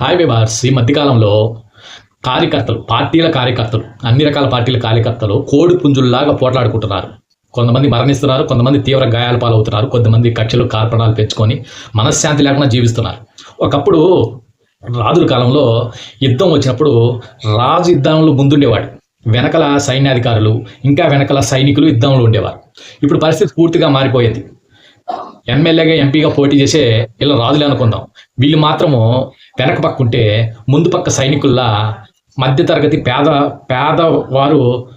Hi వివార్స్ ఈ మధ్యకాలంలో కార్యకర్తలు పార్టీల కార్యకర్తలు అన్ని రకాల పార్టీల కార్యకర్తలు కోడి పుంజుల్లాగా పోట్లాడుకుంటున్నారు. కొంతమంది మరణిస్తున్నారు కొంతమంది తీవ్ర గాయాల పాలవుతున్నారు కొంతమంది కక్షలు కార్పణాలు పెంచుకొని మనశ్శాంతి లేకుండా జీవిస్తున్నారు. ఒకప్పుడు రాజుల కాలంలో యుద్ధం వచ్చినప్పుడు రాజు యుద్ధంలో ముందుండేవాడు. వెనకల సైన్యాధికారులు ఇంకా వెనకల సైనికులు యుద్ధంలో ఉండేవారు. ఇప్పుడు పరిస్థితి పూర్తిగా మారిపోయింది. ఎమ్మెల్యేగా ఎంపీగా పోటీ చేసే ఇలా రాదులే అనుకుందాం. వీళ్ళు మాత్రము వెనక పక్క ఉంటే ముందు పక్క సైనికుల్లా మధ్యతరగతి పేద పేదవారు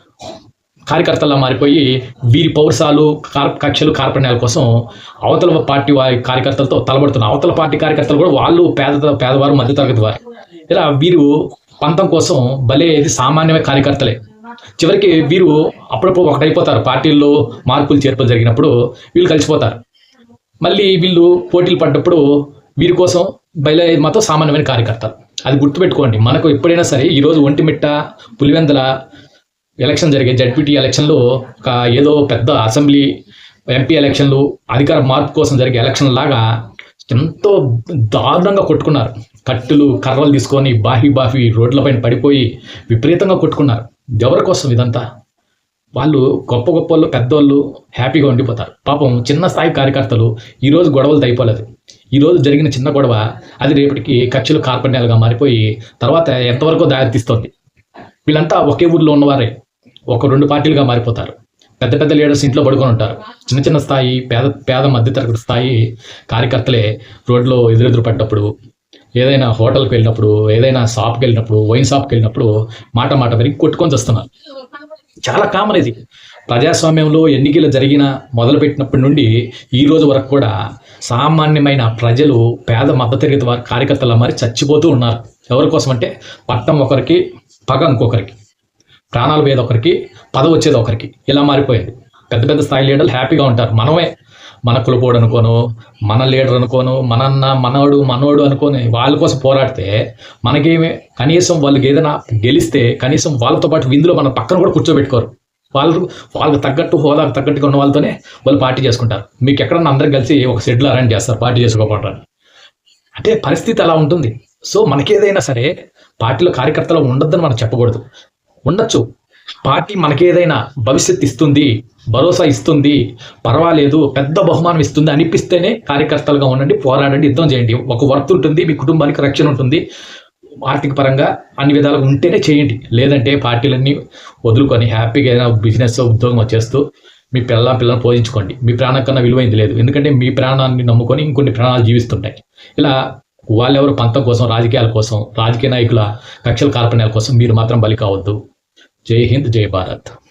కార్యకర్తల్లా మారిపోయి వీరి పౌరసాలు కార్ కక్షలు కార్పణ్యాల కోసం అవతల పార్టీ వారి కార్యకర్తలతో తలబడుతున్నారు. అవతల పార్టీ కార్యకర్తలు కూడా వాళ్ళు పేద పేదవారు మధ్యతరగతి వారు. ఇలా వీరు పంతం కోసం భలే ఇది సామాన్యమైన కార్యకర్తలే. చివరికి వీరు అప్పుడప్పుడు ఒకటైపోతారు. పార్టీల్లో మార్పులు చేర్పులు జరిగినప్పుడు వీళ్ళు కలిసిపోతారు. మళ్ళీ వీళ్ళు పోటీలు పడ్డప్పుడు వీరి కోసం బయలుదేరి మాత్రం సామాన్యమైన కార్యకర్తలు. అది గుర్తుపెట్టుకోండి మనకు ఎప్పుడైనా సరే ఈరోజు ఒంటిమిట్ట పులివెందల ఎలక్షన్ జరిగే జడ్పీటీ ఎలక్షన్లో ఒక ఏదో పెద్ద అసెంబ్లీ ఎంపీ ఎలక్షన్లు అధికార మార్పు కోసం జరిగే ఎలక్షన్ లాగా ఎంతో దారుణంగా కొట్టుకున్నారు. కట్టులు కర్రలు తీసుకొని బాహి బాఫీ రోడ్లపైన పడిపోయి విపరీతంగా కొట్టుకున్నారు. ఎవరి కోసం ఇదంతా? వాళ్ళు గొప్ప గొప్ప వాళ్ళు పెద్దవాళ్ళు హ్యాపీగా ఉండిపోతారు. పాపం చిన్న స్థాయి కార్యకర్తలు ఈరోజు గొడవలు అయిపోలేదు ఈరోజు జరిగిన చిన్న గొడవ అది రేపటికి ఖర్చులు కార్పణ్యాలుగా మారిపోయి తర్వాత ఎంతవరకు దారితీస్తుంది వీళ్ళంతా ఒకే ఊర్లో ఉన్నవారే. ఒక రెండు పార్టీలుగా మారిపోతారు. పెద్ద పెద్ద లీడర్స్ ఇంట్లో పడుకొని ఉంటారు. చిన్న చిన్న స్థాయి పేద పేద మధ్యతరగతి స్థాయి కార్యకర్తలే రోడ్లో ఎదురెదురు పడ్డప్పుడు ఏదైనా హోటల్కి వెళ్ళినప్పుడు ఏదైనా షాప్కి వెళ్ళినప్పుడు వైన్ షాప్కి వెళ్ళినప్పుడు మాట మాట పెరిగి కొట్టుకొని వస్తున్నారు చాలా కామన్ ఇది. ప్రజాస్వామ్యంలో ఎన్నికలు జరిగిన మొదలుపెట్టినప్పటి నుండి ఈ రోజు వరకు కూడా సామాన్యమైన ప్రజలు పేద మద్దతరగతి వారి కార్యకర్తల మరి చచ్చిపోతూ ఉన్నారు. ఎవరి కోసం అంటే పట్టం ఒకరికి పగ ఇంకొకరికి ప్రాణాలు పోయేది ఒకరికి పదవి వచ్చేది ఒకరికి. ఇలా మారిపోయింది. పెద్ద పెద్ద స్థాయి లీడర్లు హ్యాపీగా ఉంటారు. మనమే మన కులపోడు అనుకోను మన లీడర్ అనుకోను మనన్న మనోడు మనోడు అనుకోని వాళ్ళ కోసం పోరాడితే మనకేమి కనీసం వాళ్ళకి ఏదైనా గెలిస్తే కనీసం వాళ్ళతో పాటు విందులో మన పక్కన కూడా కూర్చోబెట్టుకోరు. వాళ్ళు వాళ్ళకి తగ్గట్టు హోదాకు తగ్గట్టుగా ఉన్న వాళ్ళతోనే వాళ్ళు పార్టీ చేసుకుంటారు. మీకు ఎక్కడన్నా అందరం కలిసి ఒక షెడ్యూల్ అరేంజ్ చేస్తారు పార్టీ చేసుకోకుండా అంటే పరిస్థితి అలా ఉంటుంది. సో మనకేదైనా సరే పార్టీలో కార్యకర్తలు ఉండొద్దని మనం చెప్పకూడదు. ఉండొచ్చు. పార్టీ మనకేదైనా భవిష్యత్ ఇస్తుంది భరోసా ఇస్తుంది పర్వాలేదు పెద్ద బహుమానం ఇస్తుంది అనిపిస్తేనే కార్యకర్తలుగా ఉండండి పోరాడండి యుద్ధం చేయండి. ఒక వర్త్ ఉంటుంది మీ కుటుంబానికి రక్షణ ఉంటుంది. ఆర్థిక పరంగా అన్ని విధాలుగా ఉంటేనే చేయండి. లేదంటే పార్టీలన్నీ వదులుకొని హ్యాపీగా ఏదైనా బిజినెస్ ఉద్యోగం చేస్తూ మీ పిల్ల పిల్లలను పోషించుకోండి. మీ ప్రాణం కన్నా విలువైంది లేదు. ఎందుకంటే మీ ప్రాణాన్ని నమ్ముకొని ఇంకొన్ని ప్రాణాలు జీవిస్తుంటాయి. ఇలా వాళ్ళెవరు పంతం కోసం రాజకీయాల కోసం రాజకీయ నాయకుల కక్షల కార్పణ్యాల కోసం మీరు మాత్రం బలి కావద్దు. जय हिंद जय भारत।